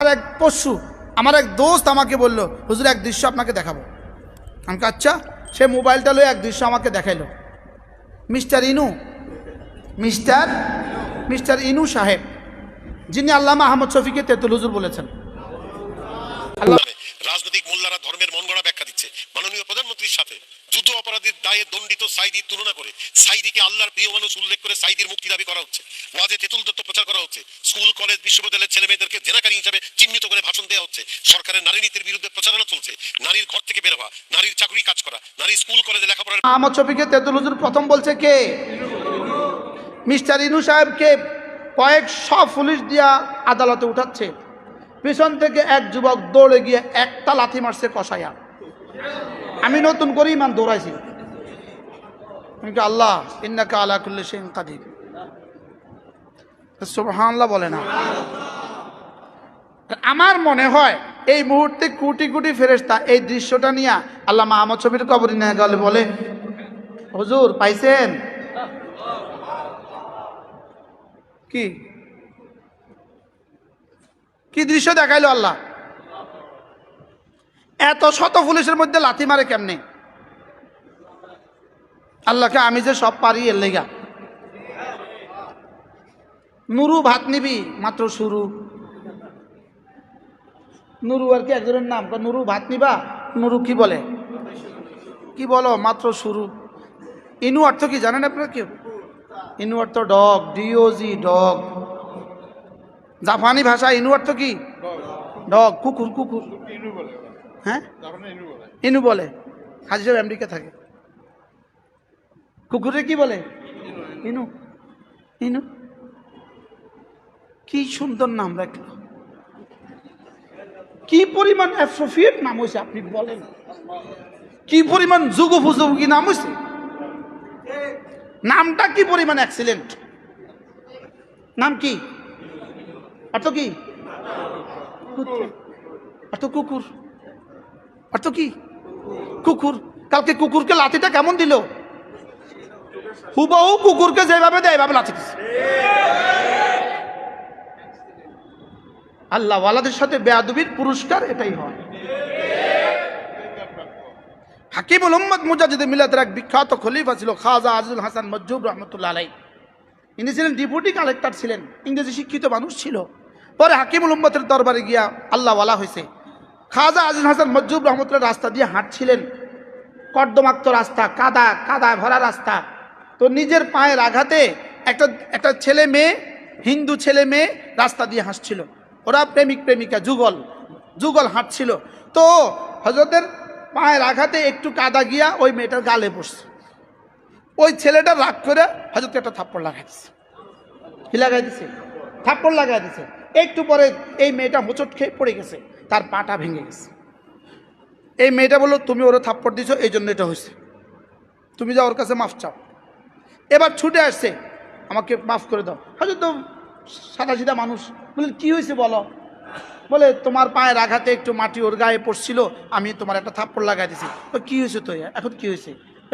আমার এক পশু, আমার এক দোস্ত আমাকে বলল, হুজুর, এক দৃশ্য আপনাকে দেখাবো। আমাকে আচ্ছা। সে মোবাইলটা লয়ে এক দৃশ্য আমাকে দেখাইলো। Mister Inu, mister mister Inu সাহেব, যিনি আল্লামা আহমদ শফিকে তেতুল হুজুর বলেছেন। রাজনৈতিক মোল্লারা ধর্মের মন গড়া ব্যাখ্যা দিচ্ছে। মাননীয় প্রধানমন্ত্রীর সাথে যুদ্ধ অপরাধীর দায়ে দণ্ডিত সাইদির তুলনা করে সাইদিকে আল্লাহর প্রিয় মানুষ উল্লেখ করে সাইদির মুক্তি দাবি করা হচ্ছে। ওয়াজে তেতুল তত্ত্ব প্রচার করা হচ্ছে। স্কুল, কলেজ, বিশ্ববিদ্যালয়ের ছেলে মেয়েদেরকে জেনাকারী হিসাবে চিহ্নিত করে ভাষণ দেওয়া হচ্ছে। সরকারের নারী নীতির বিরুদ্ধে প্রচারণা চলছে। নারীর ঘর থেকে বের হওয়া, নারীর চাকরি কাজ করা, নারী স্কুল, কলেজে লেখাপড়া আহমদ শফিকে তেতুল হুজুর প্রথম বলছে কে? মিস্টার ইনু সাহেবকে কয়েক শ পুলিশ দিয়া আদালতে উঠাচ্ছে। পিছন থেকে এক যুবক দৌড়ে গিয়ে একটা লাথি মারছে কষাইয়া আমি নতুন করে ইমান দৌড়াইছি। আমি কি আল্লাহ, ইন্নাকা আলা কুল্লি সিং কাদির। সুবহানাল্লাহ বলে না। আমার মনে হয় এই মুহূর্তে কোটি কোটি ফেরেস্তা এই দৃশ্যটা নিয়ে আল্লাহ মাহমদ ছবির কবর নিয়ে গেলে বলে, হুজুর, পাইছেন? কি? কি দৃশ্য দেখাইলো আল্লাহ? এত শত পুলিশের মধ্যে লাথি মারে কেমনে? আল্লাহকে আমি যে সব পারি এর লেগা। নুরু ভাত নিবি? মাত্র শুরু। নুরু আর কি একজনের নাম? নুরু ভাত নিবা? নুরু কি বলে? কি বলো? মাত্র শুরু। ইনু অর্থ কি জানেন আপনারা কি ইনু অর্থ ডগ ডিওজি ডগ। জাপানি ভাষা ইনু অর্থ কি? ডগ। কুকুর কুকুর। হ্যাঁ? ইনু বলে। হাজি সাহেব আমেরিকা থাকে। কুকুরে কি বলে? ইনু। ইনু। কি সুন্দর নাম রাখল। কি পরিমাণ অ্যাপ্রোফিয়েট নাম হয়েছে আপনি বলেন। কি পরিমাণ যুগোপযোগী নাম হয়েছে। নামটা কি পরিমাণ অ্যাক্সিলেন্ট নাম কি? অর্থ কি? অর্থ কুকুর। অর্থ কি? কুকুর। কালকে কুকুরকে লাঠিটা কেমন দিল? হুবহু কুকুরকে যেভাবে দেয়, এভাবে লাঠি দিছে। আল্লাহ ওয়ালাদের সাথে বেয়াদবির পুরস্কার এটাই হয়। হাকিম মোহাম্মদ মুজাজিদ মিলাদের এক বিখ্যাত খলিফা ছিল খাজা আজিজুল হাসান মজ্জুব রহমতুল্লাহ আলাই ইনি ছিলেন ডিপুটি কালেক্টর ছিলেন। ইংরেজি শিক্ষিত মানুষ ছিল। পরে হাকিমুল উম্মতের দরবারে গিয়া আল্লাহ ওয়ালা হয়েছে খাজা আজিজ হাসান মজ্জুব রহমতুল্লাহ রাস্তা দিয়ে হাঁটছিলেন। কর্দমাক্ত রাস্তা, কাদা কাদা ভরা রাস্তা। তো নিজের পায়ের আঘাতে একটা একটা ছেলে মেয়ে, হিন্দু ছেলে মেয়ে রাস্তা দিয়ে হাঁটছিল। ওরা প্রেমিক, প্রেমিকা, যুগল যুগল হাঁটছিল। তো হজরতের পায়ের আঘাতে একটু কাদা গিয়া ওই মেয়েটার গালে পড়ছে। ওই ছেলেটা রাগ করে হজরত একটা থাপ্পড় লাগাই দিছে। কি লাগাই দিছে? থাপ্পড় লাগাই দিছে। একটু পরে এই মেয়েটা হোঁচট খেয়ে পড়ে গেছে। তার পাটা ভেঙে গেছে। এই মেয়েটা বলল, তুমি ওরা থাপ্পড় দিছো, এই জন্য এটা হয়েছে। তুমি যা ওর কাছে মাফ চাও। এবার ছুটে আসছে, আমাকে মাফ করে দাও। হয়তো তো সাদা সিধা মানুষ বলে কী হয়েছে বলো? বলে, তোমার পায়ের আঘাতে একটু মাটি ওর গায়ে পড়ছিল, আমি তোমার একটা থাপ্পড় লাগাই দিছি। কি হয়েছে তো এখন কী হয়েছে?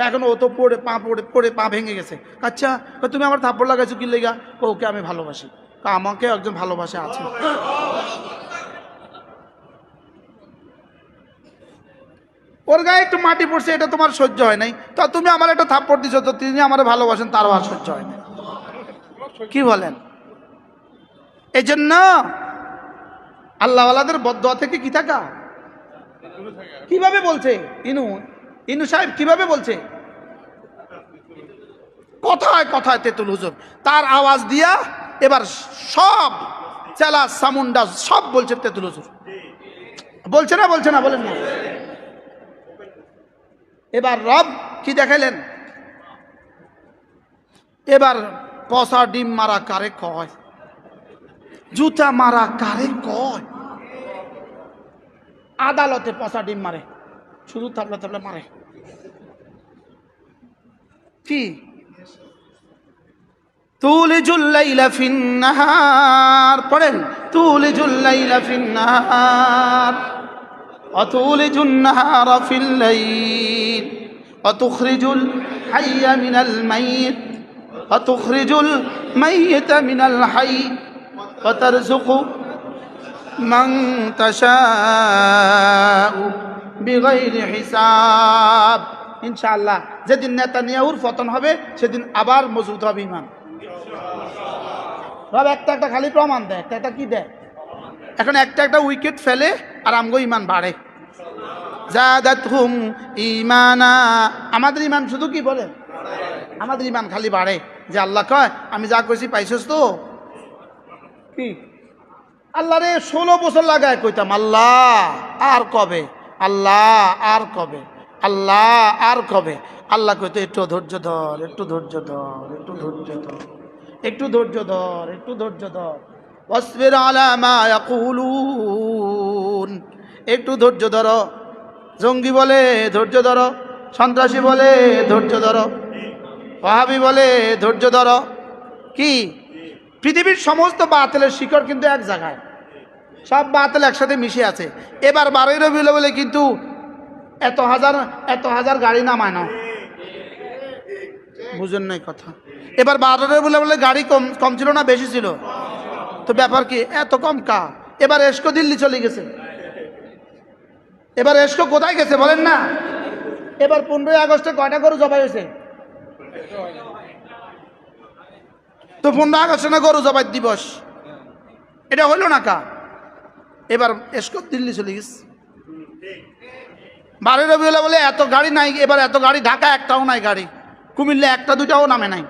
এখন ও তো পড়ে, পা পড়ে পড়ে, পা ভেঙে গেছে। আচ্ছা তুমি আমার থাপ্পড় লাগাইছো কি লেগা? ওকে আমি ভালোবাসি। আমাকে একজন ভালোবাসা আছে। ওর গায়ে একটু মাটি পড়ছে, এটা তোমার সহ্য হয় নাই। তো তুমি আমার একটা থাপ্পড় দিছো, তো তিনি আমার ভালোবাসেন তারও আর সহ্য হয় না কি বলেন? এই জন্য আল্লাহওয়ালাদের বদয়া থেকে কি থাকা? কীভাবে বলছে? ইনু ইনু সাহেব কীভাবে বলছে? কথায় কথায় তেতুল হুজুর। তার আওয়াজ দিয়া এবার সব চেলা, সামুন্ডা সব বলছে তেতুল হুজুর। বলছে না বলছে না বলেন না এবার রব কি দেখাইলেন? এবার পসা ডিম মারা কারে কয়? জুতা মারা কারে কয়? আদালতে পচা ডিম মারে, শুধু থাপলে থাপলে মারে। কি? তুলিজুল্লাইলা ফিন্নাহার পড়েন তুলিজুল্লাইলা ফিন্নাহার وتولج النهار في الليل وتخرج الحي من الميت وتخرج الميت من الحي وترزق من تشاء بغير حساب ইনশাআল্লাহ যেদিন নেতানিয়াহুর পতন হবে সেদিন আবার মজবুত হবে ইমান সব একটা একটা খালি প্রমাণ দেয় একটা একটা কি দেয় এখন একটা একটা উইকেট ফেলে আর আমগো ইমান বাড়ে। জাদাত হুম ইমানা আমাদের ইমান শুধু কি বলে? আমাদের ইমান খালি বাড়ে। যে আল্লাহ কয়, আমি যা কইছি পাইছস তো? কি? আল্লাহ রে, ষোলো বছর লাগায় কইতাম, আল্লাহ, আর কবে? আল্লাহ, আর কবে? আল্লাহ, আর কবে? আল্লাহ কইতো, একটু ধৈর্য ধর, একটু ধৈর্য ধর, একটু ধৈর্য ধর, একটু ধৈর্য ধর, একটু ধৈর্য ধর। ওয়াসবির আলা মা ইয়াকুলুন। একটু ধৈর্য ধরো। জঙ্গি বলে ধৈর্য ধরো। সন্ত্রাসী বলে ধৈর্য ধরো। ওহাবি বলে ধৈর্য ধরো। কি? পৃথিবীর সমস্ত বাতিলের শিকড় কিন্তু এক জায়গায়। সব বাতিল একসাথে মিশে আছে। এবার বারোই রবিউল বলে কিন্তু এত হাজার এত হাজার গাড়ি নামায় না। বুঝেন নাই কথা। এবার বারো রবিউল বলে গাড়ি কম কম ছিল না, বেশি ছিল? তো ব্যাপার কি? এত কম কা এবার এসকো দিল্লি চলে গেছে। এবার এসকো কোথায় গেছে বলেন না? এবার পনেরোই আগস্টে কয়টা গরু জবাই হয়েছে? তো পনেরো আগস্টে না গরু জবাই দিবস? এটা হইল না কা এবার এসকো দিল্লি চলে গেছে। বারোই রবিউল্লা বলে এত গাড়ি নাই, এবার এত গাড়ি ঢাকা একটাও নাই গাড়ি। কুমিল্লা একটা দুটাও নামে নাই।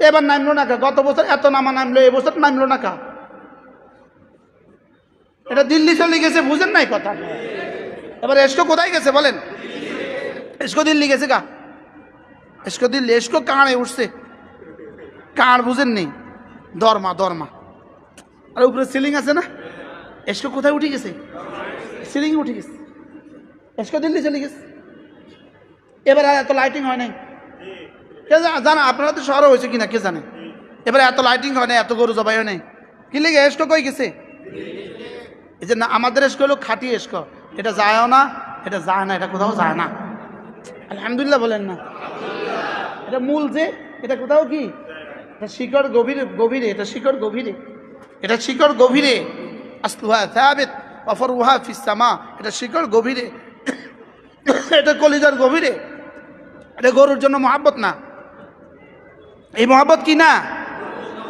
এবার নামলো না কা? গত বছর এত নামা নামলো এবছর নামলো না কা? এটা দিল্লি চলে গেছে, বুঝেন নাই কথা। এবার এসকো কোথায় গেছে বলেন? এসকো দিল্লি গেছে কা? এসকো দিল্লি, এসকো কাঁড়ে উঠছে। কাঁড় বুঝেন নেই। দরমা দরমা। আর উপরে সিলিং আছে না? এসকো কোথায় উঠে গেছে? সিলিং উঠে গেছে। এসকো দিল্লি চলে গেছে। এবার আর এত লাইটিং হয় নাই। কে জানা আপনারা তো শহরে হয়েছে কিনা, কে জানে? এবার এত লাইটিং হয় না এত গরু জবাই হয় নাই। কি লেগে এসকো কই গেছে? এই যে না, আমাদের এসকো হলো খাঁটি এসকো। এটা যায়ও না, এটা যায় না, এটা কোথাও যায় না। আলহামদুলিল্লাহ বলেন না। এটা মূল যে, এটা কোথাও কি? এটা শিকড় গভীরে গভীরে, এটা শিকড় গভীরে। এটা শিকড় গভীরে। আসলুহা থাবিত অফর উহা ফিসামা এটা শিকড় গভীরে। এটা কলিজার গভীরে। এটা গরুর জন্য মহাব্বত না। এই মহাব্বত কি না?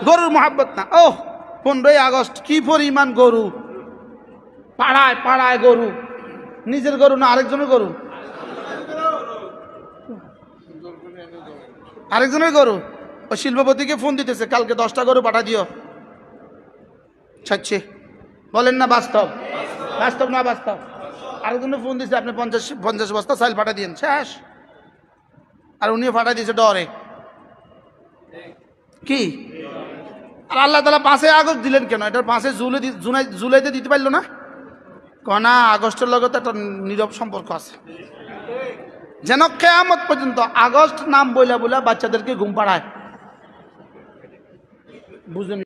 গরুর মহাব্বত না। ওহ, পনেরোই আগস্ট, কি পরিমাণ গরু? পাড়ায় পাড়ায় গরু। নিজের গরু না আরেকজনের গরু? আরেকজনের গরু? ও শিল্পপতিকে ফোন দিতেছে, কালকে দশটা গরু পাঠা দিও। ছাড়ছে। বলেন না বাস্তব। বাস্তব না বাস্তব? আরেকজনের ফোন দিছে, আপনি পঞ্চাশ পঞ্চাশ বস্তা চাইল পাঠা দিয়েন। শেষ। আর উনিও ফাটা দিয়েছে, ডরে। কি? আর আল্লাহ তালা পাঁচে আগস্ট দিলেন কেন? এটার পাঁচে জুলাই জুলাই জুলাইতে দিতে পারল না? কনা আগস্টের লগত একটা নীরব সম্পর্ক আছে। যেন কেয়ামত পর্যন্ত আগস্ট নাম বইলা বইলা বাচ্চাদেরকে ঘুম পাড়ায়। বুঝলেন?